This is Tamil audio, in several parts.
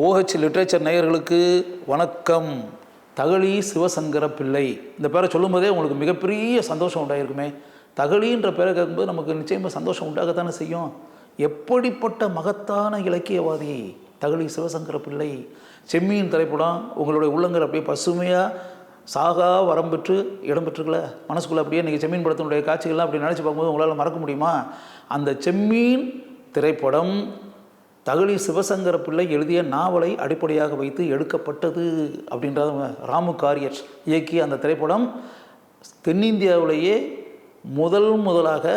ஓஹெச் லிட்ரேச்சர் நேயர்களுக்கு வணக்கம். தகழி சிவசங்கர பிள்ளை. இந்த பேரை சொல்லும்போதே உங்களுக்கு மிகப்பெரிய சந்தோஷம் உண்டாயிருக்குமே. தகழின்ற பேரை கேட்கும்போது நமக்கு நிச்சயமாக சந்தோஷம் உண்டாகத்தானே செய்யும். எப்படிப்பட்ட மகத்தான இலக்கியவாதி தகழி சிவசங்கர பிள்ளை. செம்மீன் திரைப்படம் உங்களுடைய உள்ளங்கள் அப்படியே பசுமையாக சாகா வரம் பெற்று இடம் பெற்றுக்கல மனசுக்குள்ளே அப்படியே நீங்கள் செம்மீன் படத்தினுடைய காட்சிகள்லாம் அப்படி நினச்சி பார்க்கும்போது உங்களால் மறக்க முடியுமா? அந்த செம்மீன் திரைப்படம் தகழி சிவசங்கர பிள்ளை எழுதிய நாவலை அடிப்படையாக வைத்து எடுக்கப்பட்டது அப்படின்றத ராமு காரியர். இயக்கிய அந்த திரைப்படம் தென்னிந்தியாவிலேயே முதல் முதலாக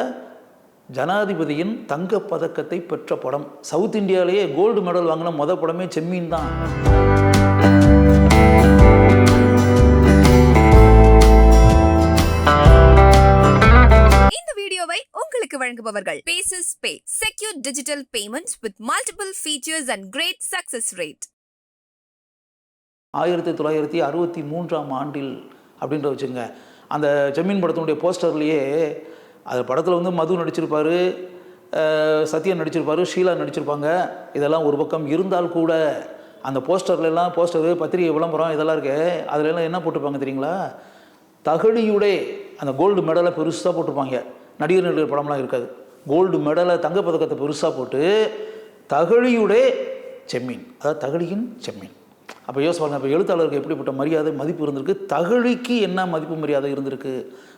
ஜனாதிபதியின் தங்க பதக்கத்தை பெற்ற படம். சவுத் இந்தியாவிலேயே கோல்டு மெடல் வாங்கின முத படமே செம்மீன் தான். வழங்குபவர்கள். Pays pay secure digital payments with multiple features and great success rate ஆயிரத்தி தொள்ளாயிரத்தி அறுபத்தி மூன்றாம் ஆண்டில் அப்படின்ற வச்சுங்க. அந்த ஜமீன் படத்தினுடைய போஸ்டர்லேயே அந்த படத்தில் வந்து மது நடிச்சிருப்பார் சத்யன் நடிச்சிருப்பார் ஷீலா நடிச்சிருப்பாங்க. இதெல்லாம் ஒரு பக்கம் இருந்தால் கூட அந்த போஸ்டர்லெல்லாம் போஸ்டரு பத்திரிகை விளம்பரம் இதெல்லாம் இருக்கு. அதுலெல்லாம் என்ன போட்டிருப்பாங்க தெரியுங்களா? தகழியுடைய அந்த கோல்டு மெடலை பெருசாக போட்டிருப்பாங்க. நடிகர் நடிகர் படம்லாம் இருக்காது. கோல்டு மெடலை தங்கப்பதக்கத்தை பெருசாக போட்டு தகழியுடைய செம்மீன். அதாவது தகழியின் செம்மீன். அப்போ யோசிச்சு பாருங்க அப்போ எழுத்தாளருக்கு எப்படிப்பட்ட மரியாதை மதிப்பு இருந்திருக்கு? தகழிக்கு என்ன மதிப்பு மரியாதை இருந்திருக்கு?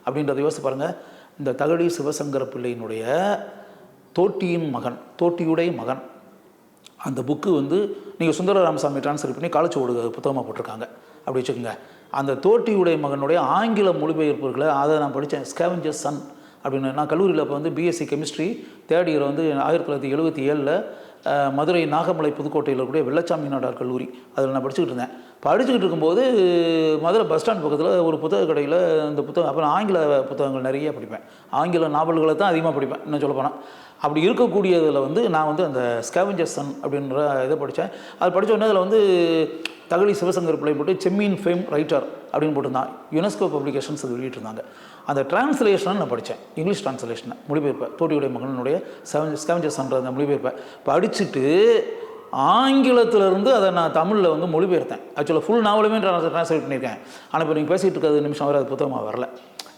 அப்படின்றத யோசிச்சு பாருங்கள் இந்த தகழி சிவசங்கர பிள்ளையினுடைய தோட்டியின் மகன் தோட்டியுடைய மகன். அந்த புக்கு வந்து நீங்கள் சுந்தர ராமசாமி ட்ரான்ஸ்ஃபர் பண்ணி காலச்சுவடு புத்தகமாக போட்டிருக்காங்க. அப்படி வச்சுக்கோங்க. அந்த தோட்டியுடைய மகனுடைய ஆங்கில மொழிபெயர்ப்பு அதை நான் படித்தேன். ஸ்கேவஞ்சர் சன் அப்படின்னு. நான் கல்லூரியில் இப்போ வந்து பிஎஸ்சி கெமிஸ்ட்ரி தேர்ட் இயர் வந்து ஆயிரத்தி தொள்ளாயிரத்தி எழுபத்தி ஏழில் மதுரை நாகமலை புதுக்கோட்டையில் இருக்கக்கூடிய வெள்ளச்சாமி நாடார் கல்லூரி. அதில் நான் படிச்சுக்கிட்டு இருந்தேன். படிச்சுக்கிட்டு இருக்கும்போது மதுரை பஸ் ஸ்டாண்ட் பக்கத்தில் ஒரு புத்தக கடையில் இந்த புத்தகம் அப்புறம் ஆங்கில புத்தகங்கள் நிறைய படிப்பேன். ஆங்கில நாவல்களை தான் அதிகமாக படிப்பேன் இன்னும் சொல்லப்போனால் அப்படி இருக்கக்கூடியதில் வந்து நான் வந்து அந்த ஸ்கேவஞ்சர்சன் அப்படின்ற இதை படித்தேன். அது படித்த உடனே அதில் வந்து தகழி சிவசங்கர் பிள்ளை போட்டு செம்மீன் ஃபேம் ரைட்டர் அப்படின்னு போட்டிருந்தான். யுனெஸ்கோ பப்ளிகேஷன்ஸ் அது வெளியிட்டிருந்தாங்க. அந்த டிரான்ஸ்லேஷனை நான் படித்தேன். இங்கிலீஷ் டிரான்ஸ்லேஷனை மொழிபெயர்ப்பேன் தோட்டியுடைய மகனுடைய செவன் ஸ்கேவஞ்சர் அந்த மொழிபெயர்ப்பேன் படிச்சுட்டு ஆங்கிலத்திலிருந்து அதை நான் தமிழில் வந்து மொழிபெயர்த்தேன். ஆக்சுவலாக ஃபுல் நாவலுமே ட்ரான்ஸ்லேட் பண்ணியிருக்கேன். ஆனால் இப்போ நீங்கள் பேசிகிட்டு இருக்கிறது நிமிஷம் வரை அது புத்தகமாக வரல.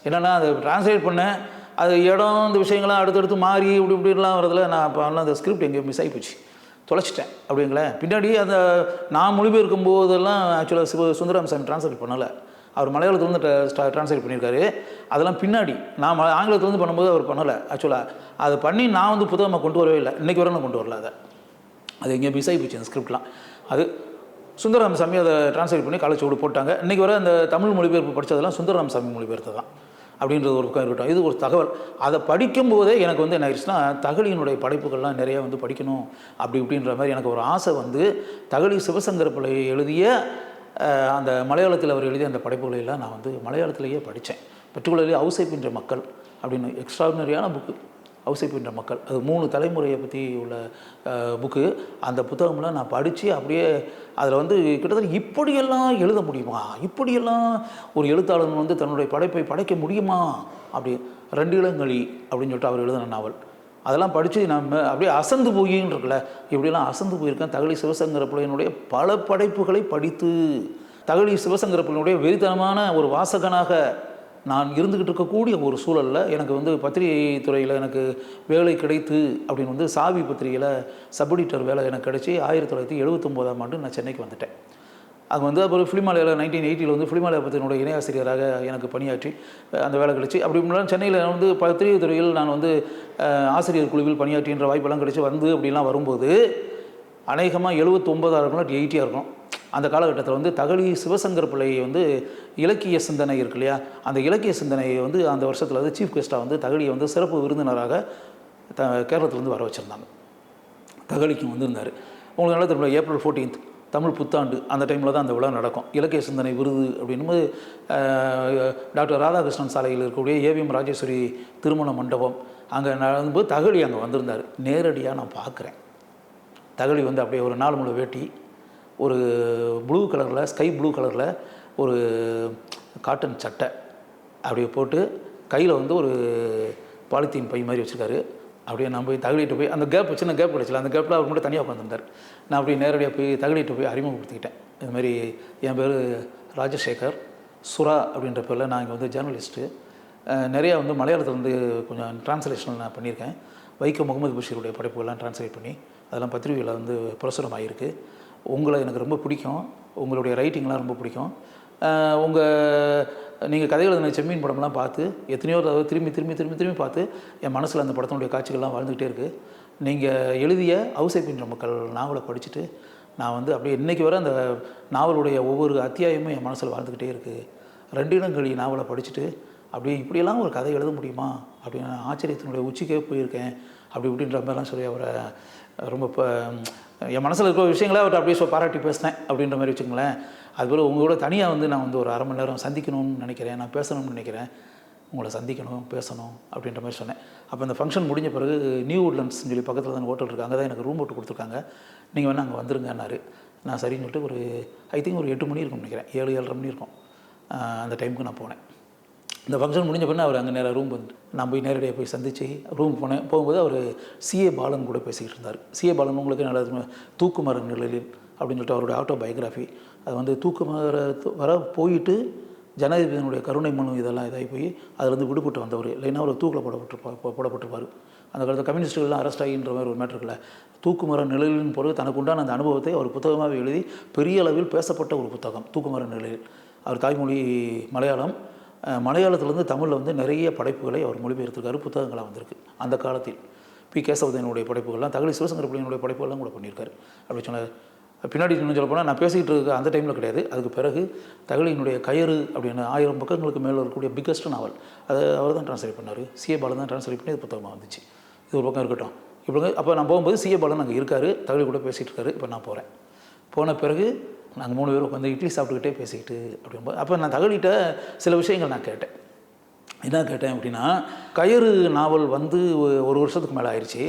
என்னென்னா அதை ட்ரான்ஸ்லேட் பண்ணேன். அது இடம் இந்த விஷயங்கள்லாம் அடுத்தடுத்து மாறி இப்படி இப்படிலாம் வரதில் நான் அப்போ அந்த ஸ்கிரிப்ட் எங்கேயோ மிஸ் ஆகி போச்சு. தொலைச்சிட்டேன். அப்படிங்களேன் பின்னாடி அந்த நான் மொழிபெயர்க்கும் போதெல்லாம் ஆக்சுவலாக சிவ சுந்தராமசாமி ட்ரான்ஸ்லேட் பண்ணலை. அவர் மலையாளத்துலேருந்து ட்ரான்ஸ்லேட் பண்ணியிருக்காரு. அதெல்லாம் பின்னாடி. நான் ம- ஆங்கிலத்துலேருந்து பண்ணும்போது அவர் பண்ணலை. ஆக்சுவலாக அதை பண்ணி நான் வந்து புத்தகமாக கொண்டு வரவே இல்லை. இன்றைக்கி வரை நான் கொண்டு வரல அதை. அது எங்கேயோ மிஸ் ஆகி போச்சு அந்த ஸ்கிரிப்ட்லாம் அது சுந்தரராமசாமி அதை ட்ரான்ஸ்லேட் பண்ணி காலேஜ் ஓடு போட்டாங்க. இன்றைக்கி வர அந்த தமிழ் மொழிபெயர்ப்பு படித்ததெல்லாம் சுந்தரராமசாமி மொழிபெயர்த்து தான். அப்படின்றது ஒரு பக்கம் இருக்கட்டும். இது ஒரு தகவல். அதை படிக்கும்போதே எனக்கு வந்து என்ன ஆயிடுச்சுன்னா தகழியினுடைய படைப்புகள்லாம் நிறைய வந்து படிக்கணும். அப்படி இப்படின்ற மாதிரி எனக்கு ஒரு ஆசை வந்து தகழி சிவசங்கர பிள்ளை எழுதிய அந்த மலையாளத்தில் அவர் எழுதிய அந்த படைப்புகளையெல்லாம் நான் வந்து மலையாளத்திலேயே படித்தேன். பர்டிகுலர்லி அவுசைப்பின்ற மக்கள் அப்படின்னு எக்ஸ்ட்ராடினரியான புக்கு அவுசைப்பின்ற மக்கள். அது மூணு தலைமுறையை பற்றி உள்ள புக்கு அந்த புத்தகம்லாம் நான் படித்து அப்படியே அதில் வந்து கிட்டத்தட்ட இப்படியெல்லாம் எழுத முடியுமா? இப்படியெல்லாம் ஒரு எழுத்தாளன் வந்து தன்னுடைய படைப்பை படைக்க முடியுமா? அப்படி ரெண்டு இளங்கழி அப்படின்னு சொல்லிட்டு அவர் எழுதின நாவல். அதெல்லாம் படித்து நம்ம அப்படியே அசந்து போயின்னு இருக்குல்ல. இப்படியெல்லாம் அசந்து போயிருக்கேன். தகழி சிவசங்கர பிள்ளையினுடைய பல படைப்புகளை படித்து தகழி சிவசங்கர பிள்ளையினுடைய வெறித்தனமான ஒரு வாசகனாக நான் இருந்துக்கிட்டு இருக்கக்கூடிய ஒரு சூழலில் எனக்கு வந்து பத்திரிகை துறையில் எனக்கு வேலை கிடைத்து அப்படின்னு வந்து சாவி பத்திரிகையில் சப் எடிட்டர் வேலை எனக்கு கிடைச்சி ஆயிரத்தி தொள்ளாயிரத்தி எழுபத்தொம்போதாம் ஆண்டு நான் சென்னைக்கு வந்துட்டேன். அது வந்து அப்புறம் ஃபிலிமாலயில் நைன்டீன் எயிட்டியில் வந்து ஃபிலிமாலய பத்தினுடைய இணை ஆசிரியராக எனக்கு பணியாற்றி அந்த வேலை கிடைச்சி. அப்படி முன்னாடி சென்னையில் வந்து பத்திரிகை துறையில் நான் வந்து ஆசிரியர் குழுவில் பணியாற்றின்ற வாய்ப்பெல்லாம் கிடைச்சி வந்து அப்படிலாம் வரும்போது அநேகமாக எழுபத்தொம்பதாக இருக்கணும் எயிட்டியாக இருக்கும். அந்த காலகட்டத்தில் வந்து தகழி சிவசங்கர் பிள்ளை வந்து இலக்கிய சிந்தனை இருக்கு இல்லையா? அந்த இலக்கிய சிந்தனையை வந்து அந்த வருஷத்தில் வந்து சீஃப் கெஸ்ட்டாக வந்து தகழியை வந்து சிறப்பு விருந்தினராக த கேரளத்துலேருந்து வர வச்சுருந்தாங்க. தகழிக்கும் வந்திருந்தார். உங்களுக்கு நல்லா தெரியும் ஏப்ரல் 14th தமிழ் புத்தாண்டு அந்த டைமில் தான் அந்த விழா நடக்கும். இலக்கிய சிந்தனை விருது அப்படின்னும்போது டாக்டர் ராதாகிருஷ்ணன் சாலையில் இருக்கக்கூடிய ஏவிஎம் ராஜேஸ்வரி திருமண மண்டபம். அங்கே நடக்கும்போது தகழி அங்கே வந்திருந்தார். நேரடியாக நான் பார்க்குறேன் தகழி வந்து அப்படியே ஒரு நாலு முழு வேட்டி ஒரு ப்ளூ கலரில் ஸ்கை ப்ளூ கலரில் ஒரு காட்டன் சட்டை அப்படியே போட்டு கையில் வந்து ஒரு பாலித்தீன் பை மாதிரி வச்சுருக்காரு. அப்படியே நான் போய் தகலிட்டு போய் அந்த கேப் சின்ன கேப் கிடச்சில அந்த கேப்பில் அவர் மட்டும் தனியாக உட்காந்துருந்தார் நான் அப்படியே நேரடியாக போய் தகடிட்டு போய் அறிமுகப்படுத்திக்கிட்டேன். இது மாதிரி என் பேர் ராஜசேகர் சுரா அப்படின்ற பேரில் நான் இங்கே வந்து ஜேர்னலிஸ்ட்டு நிறையா வந்து மலையாளத்தில் வந்து கொஞ்சம் டிரான்ஸ்லேஷன் நான் பண்ணியிருக்கேன். வைக்கம் முகமது பஷீருடைய படைப்புகள்லாம் டிரான்ஸ்லேட் பண்ணி அதெல்லாம் பத்திரிகையில் வந்து பிரசுரம் ஆகிருக்கு உங்களை எனக்கு ரொம்ப பிடிக்கும். உங்களுடைய ரைட்டிங்லாம் ரொம்ப பிடிக்கும். உங்கள் நீங்கள் கதைகள் எழுதின செம்மீன் படம்லாம் பார்த்து எத்தனையோ தடவை திரும்பி திரும்பி திரும்பி திரும்பி பார்த்து என் மனசில் அந்த படத்தினுடைய காட்சிகள்லாம் வாழ்ந்துக்கிட்டே இருக்குது நீங்கள் எழுதிய அவுசை பின்ற மக்கள் நாவலை படிச்சுட்டு நான் வந்து அப்படியே இன்றைக்கி வர அந்த நாவலுடைய ஒவ்வொரு அத்தியாயமும் என் மனசில் வாழ்ந்துக்கிட்டே இருக்குது ரெண்டினங்களி நாவலை படிச்சுட்டு அப்படியே இப்படியெல்லாம் ஒரு கதை எழுத முடியுமா? அப்படின்னு ஆச்சரியத்தினுடைய உச்சிக்கே போயிருக்கேன். அப்படி இப்படின்ற மாதிரிலாம் சொல்லி அவரை ரொம்ப இப்போ என் மனசில் இருக்கிற விஷயங்களை அவர்கிட்ட அப்படியே பாராட்டி பேசினேன் அப்படின்ற மாதிரி வச்சுக்கோங்களேன். அதுபோல் உங்களோட தனியாக வந்து நான் வந்து ஒரு அரை மணி நேரம் சந்திக்கணும்னு நினைக்கிறேன் நான் பேசணும்னு நினைக்கிறேன். உங்களை சந்திக்கணும் பேசணும் அப்படின்ற மாதிரி சொன்னேன். அப்போ அந்த ஃபங்க்ஷன் முடிஞ்ச பிறகு நியூ உட்லண்ட்ஸ்னு சொல்லி பக்கத்தில் தான் ஹோட்டல் இருக்குது அங்கே தான் எனக்கு ரூம் போட்டு கொடுத்துருக்காங்க. நீங்கள் வேணால் அங்கே வந்துருங்கன்னாரு. நான் சரின்னு சொல்லிட்டு ஒரு ஐ திங்க் ஒரு எட்டு மணி இருக்கும்னு நினைக்கிறேன். ஏழு ஏழரை மணி இருக்கும். அந்த டைமுக்கு நான் போனேன். இந்த ஃபங்க்ஷன் முடிஞ்ச பிறகு அவர் அங்கே நேராக ரூம் வந்து நான் போய் நேரடியாக போய் சந்திச்சு ரூம் போனேன் போகும்போது அவர் சிஏ பாலன் கூட பேசிக்கிட்டு இருந்தார். சிஏ பாலன் உங்களுக்கு நல்ல தூக்குமர நிழலில் அப்படின்னு சொல்லிட்டு அவருடைய ஆட்டோ பயோகிராஃபி அது வந்து தூக்குமர வர போயிட்டு ஜனாதிபதியினுடைய கருணை மனு இதெல்லாம் இதாகி போய் அதுலேருந்து விடுபட்டு வந்தவர். இல்லைன்னா அவர் தூக்கில் போடப்பட்டிருப்பா போடப்பட்டிருப்பார். அந்த காலத்தில் கம்யூனிஸ்டுகள்லாம் அரெஸ்ட் ஆகின்ற மாதிரி ஒரு மேட்ரு இருக்குல்ல. தூக்குமர நிழலின் பொருள் தனக்குண்டான அந்த அனுபவத்தை அவர் புத்தகமாக எழுதி பெரிய அளவில் பேசப்பட்ட ஒரு புத்தகம் தூக்குமர நிழலில். அவர் தாய்மொழி மலையாளம். மலையாளத்திலேருந்து தமிழில் வந்து நிறைய படைப்புகளை அவர் மொழிபெயர்த்திருக்காரு புத்தகங்களாக வந்திருக்கு. அந்த காலத்தில் பி. கேசவதனுடைய படைப்புகள்லாம் தகவல் சிவசங்கர பிள்ளையினுடைய படைப்புகள்லாம் கூட பண்ணியிருக்காரு. அப்படி சொன்னார். பின்னாடி இன்னும் சொல்ல போனால் நான் பேசிக்கிட்டு இருக்க அந்த டைமில் கிடையாது. அதுக்கு பிறகு தகலியினுடைய கயிறு அப்படின்னு ஆயிரம் பக்கங்களுக்கு மேலே இருக்கக்கூடிய பிக்கஸ்ட் நாவல் அதை அவர் தான் ட்ரான்ஸ்லேட் பண்ணார். சிஏ பாலன் தான் ட்ரான்ஸ்லேட் பண்ணி அது புத்தகமாக வந்துச்சு. இது ஒரு பக்கம் இருக்கட்டும். இப்போ அப்போ நான் போகும்போது சிஏ பாலன் அங்கே இருக்கார். தகவல் கூட பேசிகிட்டு இருக்காரு. இப்போ நான் போகிறேன் போன பிறகு நாங்கள் மூணு பேரும் உட்காந்து இட்லி சாப்பிட்டுக்கிட்டே பேசிக்கிட்டு அப்படின்போது அப்போ நான் தகலிட்ட சில விஷயங்கள் நான் கேட்டேன். என்ன கேட்டேன் அப்படின்னா கயிறு நாவல் வந்து ஒரு வருஷத்துக்கு மேலே ஆயிடுச்சு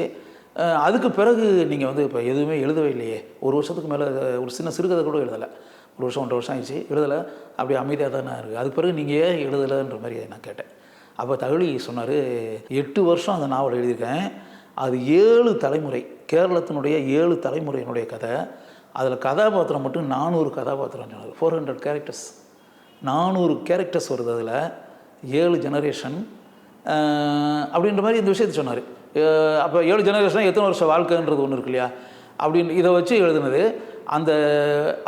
அதுக்கு பிறகு நீங்கள் வந்து இப்போ எதுவுமே எழுதவே இல்லையே. ஒரு வருஷத்துக்கு மேலே ஒரு சின்ன சிறுகதை கூட எழுதலை. ஒரு வருஷம் ஒன்றரை வருஷம் ஆயிடுச்சு எழுதலை. அப்படியே அமைதியாக தானே இருக்குது அதுக்கு பிறகு நீங்கள் ஏன் எழுதலைன்ற மாதிரி நான் கேட்டேன். அப்போ தகழி சொன்னார் எட்டு வருஷம் அந்த நாவல் எழுதியிருக்கேன். அது ஏழு தலைமுறை கேரளத்தினுடைய ஏழு தலைமுறையினுடைய கதை. அதில் கதாபாத்திரம் மட்டும் நானூறு கதாபாத்திரம் சொன்னார். ஃபோர் ஹண்ட்ரட் கேரக்டர்ஸ் நானூறு கேரக்டர்ஸ் வருது அதில். ஏழு ஜெனரேஷன் அப்படின்ற மாதிரி இந்த விஷயத்தை சொன்னார். அப்போ ஏழு ஜெனரேஷன் எத்தனை வருஷம் வாழ்க்கைன்றது ஒன்று இருக்கு இல்லையா? அப்படின்னு இதை வச்சு எழுதுனது. அந்த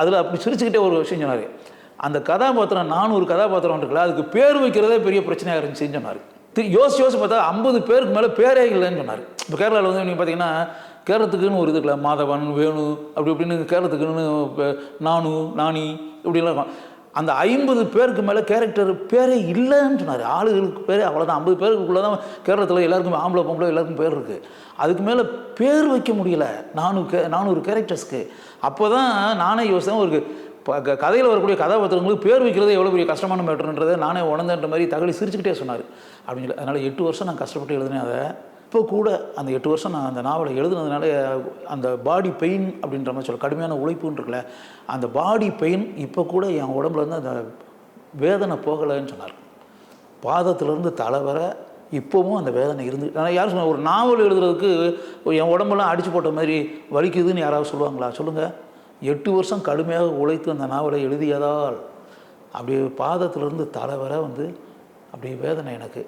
அதில் அப்படி சிரிச்சுக்கிட்டே ஒரு விஷயம் சொன்னார். அந்த கதாபாத்திரம் நானூறு கதாபாத்திரம் இருக்குல்ல அதுக்கு பேர் வைக்கிறதே பெரிய பிரச்சனையாக இருந்துச்சுன்னு சொன்னார். யோசிச்சு யோசிச்சு பார்த்தா ஐம்பது பேருக்கு மேலே பேரே இல்லைன்னு சொன்னார். இப்போ கேரளாவில் வந்து நீங்கள் பார்த்தீங்கன்னா கேரளத்துக்குன்னு ஒரு இது இருக்குல்ல மாதவன் வேணு அப்படி இப்படின்னு கேரளத்துக்குன்னு நானு நானி இப்படிலாம் இருக்கும். அந்த ஐம்பது பேருக்கு மேலே கேரக்டர் பேரே இல்லைன்னு சொன்னார். ஆளுகளுக்கு பேரே அவ்வளோதான் ஐம்பது பேருக்குள்ளே தான் கேரளத்தில் எல்லாருக்கும் ஆம்பளை பொம்பளை எல்லாருக்கும் பேர் இருக்குது அதுக்கு மேலே பேர் வைக்க முடியல. நானூறு கே நானூறு கேரக்டர்ஸ்க்கு அப்போ தான் நானே யோசித்தேன் ஒரு க கதையில் வரக்கூடிய கதாபாத்திரங்களுக்கு பேர் வைக்கிறது எவ்வளோ பெரிய கஷ்டமான மேட்டர்ன்றதை நானே உணர்ந்தேன்ற மாதிரி தகவல் சிரிச்சுக்கிட்டே சொன்னார். அப்படின்னு சொல்லி அதனால் எட்டு வருஷம் நான் கஷ்டப்பட்டு எழுதினேன் அதை. இப்போ கூட அந்த எட்டு வருஷம் நான் அந்த நாவலை எழுதுனதுனால அந்த பாடி பெயின் அப்படின்ற மாதிரி சொல்ல கடுமையான உழைப்புன்னு இருக்குல்ல அந்த பாடி பெயின் இப்போ கூட என் உடம்புலேருந்து அந்த வேதனை போகலைன்னு சொன்னார். பாதத்திலேருந்து தலை வர இப்போவும் அந்த வேதனை இருந்து ஆனால் யாரும் சொன்ன ஒரு நாவல் எழுதுறதுக்கு என் உடம்பெல்லாம் அடிச்சு போட்ட மாதிரி வலிக்குதுன்னு யாராவது சொல்லுவாங்களா? சொல்லுங்கள் எட்டு வருஷம் கடுமையாக உழைத்து அந்த நாவலை எழுதியதால் அப்படியே பாதத்திலேருந்து தலை வர வந்து அப்படியே வேதனை எனக்கு.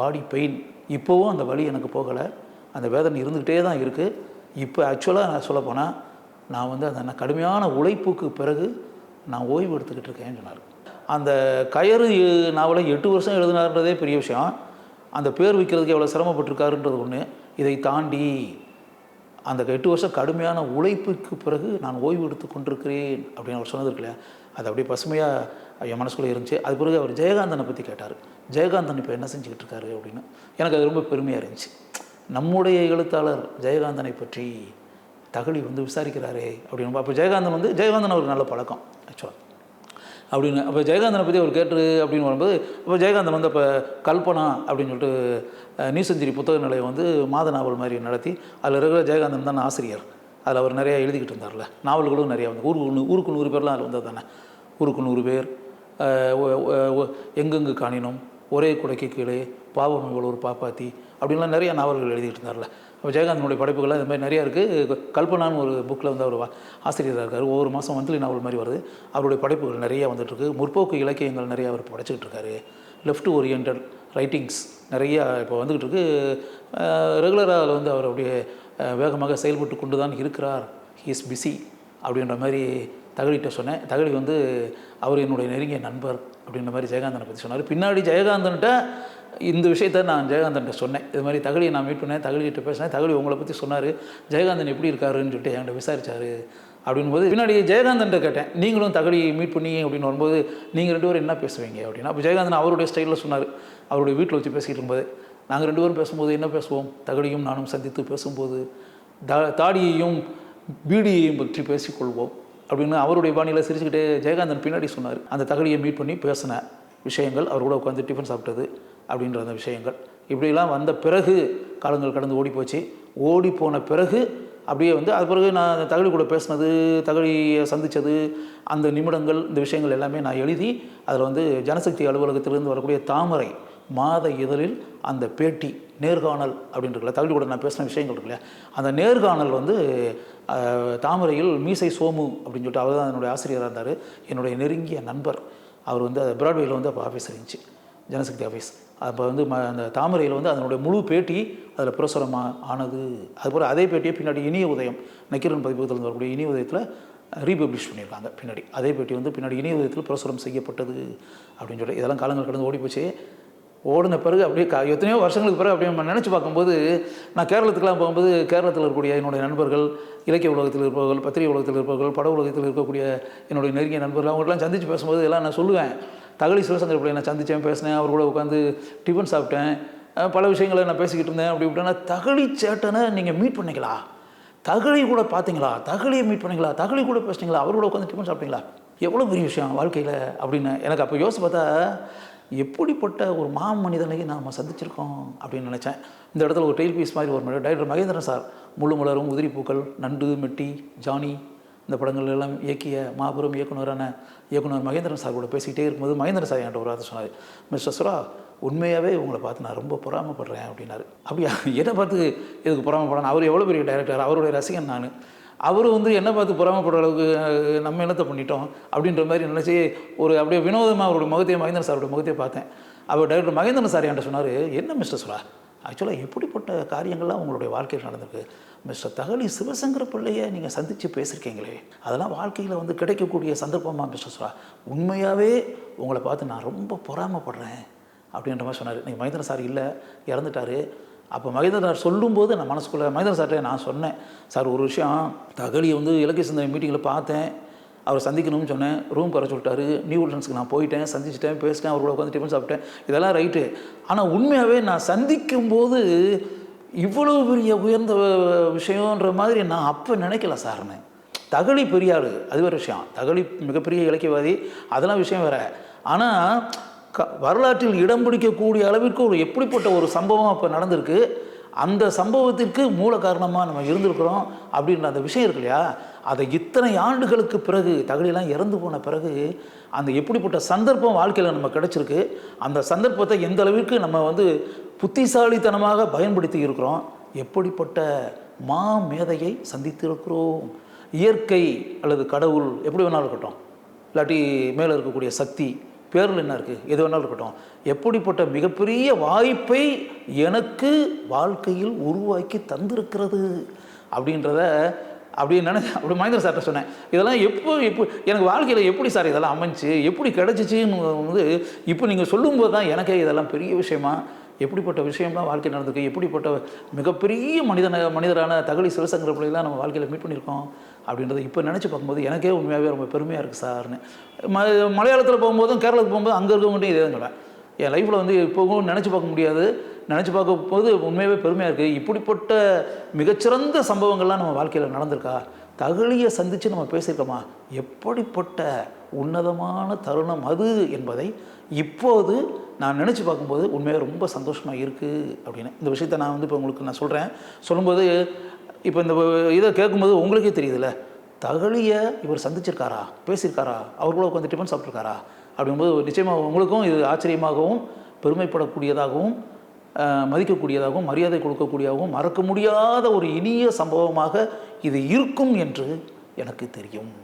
பாடி பெயின் இப்போவும் அந்த வழி எனக்கு போகலை. அந்த வேதனை இருந்துக்கிட்டே தான் இருக்குது இப்போ ஆக்சுவலாக நான் சொல்லப்போனால் நான் வந்து அந்த ந- கடுமையான உழைப்புக்கு பிறகு நான் ஓய்வு எடுத்துக்கிட்டு இருக்கேன்னு சொன்னார். அந்த கயறு நாவலை எட்டு வருஷம் எழுதினார்ன்றதே பெரிய விஷயம். அந்த பேர் வைக்கிறதுக்கு எவ்வளோ சிரமப்பட்டிருக்காருன்றது ஒன்று இதை தாண்டி அந்த எட்டு வருஷம் கடுமையான உழைப்புக்கு பிறகு நான் ஓய்வு எடுத்து கொண்டிருக்கிறேன் அப்படின்னு அவர் சொன்னது இருக்கு அது அப்படியே பசுமையாக என் மனசுக்குள்ளே இருந்துச்சு. அது பிறகு அவர் ஜெயகாந்தனை பற்றி கேட்டார். ஜெயகாந்தன் இப்போ என்ன செஞ்சுக்கிட்டு இருக்காரு அப்படின்னு. எனக்கு அது ரொம்ப பெருமையாக இருந்துச்சு. நம்முடைய எழுத்தாளர் ஜெயகாந்தனை பற்றி தகழி வந்து விசாரிக்கிறாரே அப்படின்னு. அப்போ ஜெயகாந்தன் வந்து ஜெயகாந்தன் ஒரு நல்ல பழக்கம் ஆக்சுவலாக அப்படின்னு. அப்போ ஜெயகாந்தனை பற்றி அவர் கேட்டு அப்படின்னு வரும்போது இப்போ ஜெயகாந்தன் வந்து அப்போ கல்பனா அப்படின்னு சொல்லிட்டு அஹ், புத்தக நிலையம் வந்து மாத நாவல் மாதிரி நடத்தி அதில் இருக்கிற ஜெயகாந்தன் தான் ஆசிரியர். அதில் அவர் நிறையா எழுதிக்கிட்டு இருந்தார்ல. நாவல்களும் நிறையா வந்து ஊருக்கு ஊருக்கு நூறு பேர்லாம் அதில் வந்தது தானே. ஊருக்கு நூறு பேர் எங்கெங்கு காணினோம்? ஒரே குடைக்கு கீழே பாவம் இவ்வளோ ஒரு பாப்பாத்தி அப்படின்லாம் நிறைய நாவல்கள் எழுதிட்டு இருந்தார்ல. அப்போ ஜெயகாந்தனுடைய படைப்புகள் இந்த மாதிரி நிறையா இருக்குது கல்பனான்னு ஒரு புக்கில் வந்து அவர் ஆசிரியராக இருக்கார். ஒவ்வொரு மாதம் மந்த்லி நாவல் மாதிரி வருது. அவருடைய படைப்புகள் நிறையா வந்துட்டுருக்கு. முற்போக்கு இலக்கியங்கள் நிறைய அவர் படைச்சிக்கிட்டு இருக்காரு. லெஃப்ட் ஓரியன்ட் ரைட்டிங்ஸ் நிறையா இப்போ வந்துக்கிட்டு இருக்கு ரெகுலராக அதில் வந்து அவர் அப்படியே வேகமாக செயல்பட்டு கொண்டு தான் இருக்கிறார். ஹீ இஸ் பிஸி அப்படின்ற மாதிரி தகழிட்ட சொன்னேன். தகழி வந்து அவர் என்னுடைய நெருங்கிய நண்பர் அப்படின்ற மாதிரி ஜெயகாந்தனை பற்றி சொன்னார். பின்னாடி ஜெயகாந்தன்ட்ட இந்த விஷயத்த நான் ஜெயகாந்தன்ட்ட சொன்னேன். இது மாதிரி தகழியை நான் மீட் பண்ணேன் தகழிகிட்ட பேசினேன் தகழி உங்களை பற்றி சொன்னார். ஜெயகாந்தன் எப்படி இருக்காருன்னு சொல்லிட்டு என்கிட்ட விசாரிச்சாரு அப்படின்போது பின்னாடி ஜெயகாந்தன்ட்ட கேட்டேன். நீங்களும் தகழி மீட் பண்ணி அப்படின்னு வரும்போது நீங்கள் ரெண்டு பேரும் என்ன பேசுவீங்க அப்படின்னா. அப்போ ஜெயகாந்தன் அவருடைய ஸ்டைலில் சொன்னார். அவருடைய வீட்டில் வச்சு பேசிக்கிட்டு இருக்கும்போது நாங்கள் ரெண்டு பேரும் பேசும்போது என்ன பேசுவோம்? தகழியும் நானும் சந்தித்து பேசும்போது தா தாடியையும் பீடியையும் பற்றி பேசிக்கொள்வோம். அப்படின்னு அவருடைய பாணியில் சிரிச்சுக்கிட்டே ஜெயகாந்தன் பின்னாடி சொன்னார். அந்த தகடியை மீட் பண்ணி பேசின விஷயங்கள் அவர் கூட உட்காந்து டிஃபன் சாப்பிட்டது அப்படின்ற அந்த விஷயங்கள். இப்படிலாம் வந்த பிறகு காலங்கள் கடந்து ஓடி போச்சு. ஓடி போன பிறகு அப்படியே வந்து அது பிறகு நான் அந்த தகழி கூட பேசினது தகழியை சந்தித்தது அந்த நிமிடங்கள் இந்த விஷயங்கள் எல்லாமே நான் எழுதி அதில் வந்து ஜனசக்தி அலுவலகத்திலிருந்து வரக்கூடிய தாமரை மாத இதழில் அந்த பேட்டி நேர்காணல் அப்படின்றதுல தகுதி கூட நான் பேசின விஷயங்கள் இருக்கு இல்லையா அந்த நேர்காணல் வந்து தாமரையில் மீசை சோமு அப்படின்னு சொல்லிட்டு அவர் தான் என்னுடைய ஆசிரியராக இருந்தார். என்னுடைய நெருங்கிய நண்பர். அவர் வந்து அது பிராட்வேயில் வந்து அப்போ ஆஃபீஸ் இருந்துச்சு. ஜனசக்தி ஆஃபீஸ் அப்போ வந்து ம அந்த தாமரையில் வந்து அதனுடைய முழு பேட்டி அதில் பிரசுரமாக ஆனது. அதுபோல் அதே பேட்டியை பின்னாடி இனிய உதயம் நக்கீரன் பதிப்பகத்தில் இருந்து வரக்கூடிய இனிய உதயத்தில் ரீபப்ளிஷ் பண்ணியிருக்காங்க பின்னாடி. அதே பேட்டி வந்து பின்னாடி இனிய உதயத்தில் பிரசுரம் செய்யப்பட்டது அப்படின்னு சொல்லி இதெல்லாம் காலங்கள் கடந்து ஓடி போச்சு ஓடின பிறகு அப்படியே எத்தனையோ வருஷங்களுக்கு பிறகு அப்படியே நம்ம நினச்சி பார்க்கும்போது நான் கேரளத்துக்குலாம் போகும்போது கேரளத்தில் இருக்கக்கூடிய என்னுடைய நண்பர்கள் இலக்கிய உலகத்தில் இருப்பவர்கள் பத்திரிகை உலகத்தில் இருப்பவர்கள் பட உலகத்தில் இருக்கக்கூடிய என்னுடைய நெருங்கிய நண்பர்கள் அவங்களாம் சந்தித்து பேசும்போது எல்லாம் நான் சொல்லுவேன். தகழி சிவசங்கர் பிள்ளையை நான் சந்தித்தேன் பேசினேன் அவர் கூட உட்காந்து டிஃபன் சாப்பிட்டேன். பல விஷயங்களை நான் பேசிக்கிட்டு இருந்தேன். அப்படி இப்படின்னா தகழி சேட்டனை நீங்கள் மீட் பண்ணீங்களா தகழி கூட பார்த்தீங்களா தகழியை மீட் பண்ணிங்களா தகழி கூட பேசுனீங்களா அவர் கூட உட்காந்து டிஃபன் சாப்பிட்டீங்களா? எவ்வளோ பெரிய விஷயம் வாழ்க்கையில் அப்படின்னு எனக்கு அப்போ யோசிச்சு பார்த்தா எப்படிப்பட்ட ஒரு மா மனிதனை நாம் சந்திச்சிருக்கோம் அப்படின்னு நினச்சேன். இந்த இடத்துல ஒரு டெய்ல் பீஸ் மாதிரி ஒரு டைரக்டர் மகேந்திரன் சார் முழு மலரும் உதிரி பூக்கள் நண்டு மெட்டி ஜானி இந்த படங்கள் எல்லாம் இயக்கிய மாபெரும் இயக்குனரான இயக்குனர் மகேந்திரன் சார் கூட பேசிக்கிட்டே இருக்கும்போது மகேந்திரன் சார் என்கிட்ட ஒரு வார்த்தை சொன்னார். மிஸ்டர் சுரா உண்மையாகவே உங்களை பார்த்து நான் ரொம்ப பொறாமப்படுறேன் அப்படின்னாரு. அப்படியா? என்னை பார்த்து எதுக்கு பொறாமப்படணும்? அவர் எவ்வளோ பெரிய டைரக்டர் அவருடைய ரசிகன் நான். அவர் வந்து என்ன பார்த்து பொறாமப்படுற அளவுக்கு நம்ம என்னத்தை பண்ணிட்டோம் அப்படின்ற மாதிரி நினச்சி ஒரு அப்படியே வினோதமாக அவருடைய முகத்தையும் மகேந்திரன் சாரோட முகத்தையும் பார்த்தேன். அவர் டைரக்டர் மகேந்திரன் சார் என்கிட்ட சொன்னார் என்ன மிஸ்டர் சுரா? ஆக்சுவலாக எப்படிப்பட்ட காரியங்கள்லாம் உங்களுடைய வாழ்க்கையில் நடந்திருக்கு? மிஸ்டர் தகலி சிவசங்கர பிள்ளையை நீங்கள் சந்தித்து பேசியிருக்கீங்களே அதெல்லாம் வாழ்க்கையில் வந்து கிடைக்கக்கூடிய சந்தர்ப்பமாக மிஸ்டர் சுரா? உண்மையாகவே உங்களை பார்த்து நான் ரொம்ப பொறாமப்படுறேன். அப்படின்ற மாதிரி சொன்னார். நீங்கள் மகேந்திரன் சார் இல்லை இறந்துட்டார். அப்போ மகேந்திரன் சார் சொல்லும்போது நான் மனசுக்குள்ளே மகேந்திரன் சார்கிட்ட நான் சொன்னேன் சார் ஒரு விஷயம் தகலியை வந்து இலக்கிய சிந்தனை மீட்டிங்கில் பார்த்தேன். அவர் சந்திக்கணும்னு சொன்னேன். ரூம் குறை சொல்லிட்டாரு. நியூ உடன்ஸ்க்கு நான் போயிட்டேன். சந்திச்சிட்டேன் பேசிட்டேன். அவர் கூட உட்காந்து டிஃபன் சாப்பிட்டேன். இதெல்லாம் ரைட்டு ஆனால் உண்மையாகவே நான் சந்திக்கும் போது இவ்வளோ பெரிய உயர்ந்த விஷயன்ற மாதிரி நான் அப்போ நினைக்கல சார்னு தகழி பெரிய ஆள். அது ஒரு விஷயம். தகழி மிகப்பெரிய இலக்கியவாதி. அதெல்லாம் விஷயம் வேறு. ஆனால் க வரலாற்றில் இடம் பிடிக்கக்கூடிய அளவிற்கு ஒரு எப்படிப்பட்ட ஒரு சம்பவம் அப்போ நடந்திருக்கு? அந்த சம்பவத்திற்கு மூல காரணமாக நம்ம இருந்திருக்கிறோம் அப்படின்ற அந்த விஷயம் இருக்கு இல்லையா? அதை இத்தனை ஆண்டுகளுக்கு பிறகு தகழியெல்லாம் இறந்து போன பிறகு அந்த எப்படிப்பட்ட சந்தர்ப்பம் வாழ்க்கையில் நம்ம கிடச்சிருக்கு? அந்த சந்தர்ப்பத்தை எந்த அளவிற்கு நம்ம வந்து புத்திசாலித்தனமாக பயன்படுத்தி இருக்கிறோம்? எப்படிப்பட்ட மா மேதையை சந்தித்திருக்கிறோம்? இயற்கை அல்லது கடவுள் எப்படி வேணாலும் இருக்கட்டும். இல்லாட்டி மேலே இருக்கக்கூடிய சக்தி பேரில் என்ன இருக்குது எது வேணாலும் இருக்கட்டும். எப்படிப்பட்ட மிகப்பெரிய வாய்ப்பை எனக்கு வாழ்க்கையில் உருவாக்கி தந்திருக்கிறது அப்படின்றத அப்படி நினைச்ச அப்படி மகேந்திர சார்கிட்ட சொன்னேன். இதெல்லாம் எப்போ எப்போ எனக்கு வாழ்க்கையில் எப்படி சார் இதெல்லாம் அமைஞ்சு எப்படி கிடச்சிச்சின்னு வந்து இப்போ நீங்கள் சொல்லும்போது தான் எனக்கே இதெல்லாம் பெரிய விஷயமா எப்படிப்பட்ட விஷயம்லாம் வாழ்க்கையில் நடந்திருக்கு? எப்படிப்பட்ட மிகப்பெரிய மனிதன மனிதரான தகழி சிவசங்கர பிள்ளைலாம் நம்ம வாழ்க்கையில் மீட் பண்ணியிருக்கோம் அப்படின்றத இப்போ நினச்சி பார்க்கும்போது எனக்கே உண்மையாகவே ரொம்ப பெருமையாக இருக்குது சார்னு. ம மலையாளத்தில் போகும்போதும் கேரளாவுக்கு போகும்போது அங்கே இருக்கவங்கள்ட்டையும் இதே தான் என் லைஃப்பில் வந்து இப்போவும் நினச்சி பார்க்க முடியாது. நினச்சி பார்க்கும் போது உண்மையாகவே பெருமையாக இருக்குது இப்படிப்பட்ட மிகச்சிறந்த சம்பவங்கள்லாம் நம்ம வாழ்க்கையில் நடந்திருக்கா? தகழியை சந்தித்து நம்ம பேசியிருக்கோமா? எப்படிப்பட்ட உன்னதமான தருணம் அது என்பதை இப்போது நான் நினச்சி பார்க்கும்போது உண்மையாக ரொம்ப சந்தோஷமாக இருக்குது அப்படின்னு. இந்த விஷயத்தை நான் வந்து இப்போ உங்களுக்கு நான் சொல்கிறேன் சொல்லும்போது இப்போ இந்த இதை கேட்கும்போது உங்களுக்கே தெரியுதுல்ல தகழியை இவர் சந்திச்சிருக்காரா? பேசியிருக்காரா? அவர் கூட உட்காந்து டிஃபன் சாப்பிட்ருக்காரா அப்படிங்கும்போது நிச்சயமாக உங்களுக்கும் இது ஆச்சரியமாகவும் பெருமைப்படக்கூடியதாகவும் மதிக்கக்கூடியதாகவும் மரியாதை கொடுக்கக்கூடியதாகவும் மறக்க முடியாத ஒரு இனிய சம்பவமாக இது இருக்கும் என்று எனக்கு தெரியும்.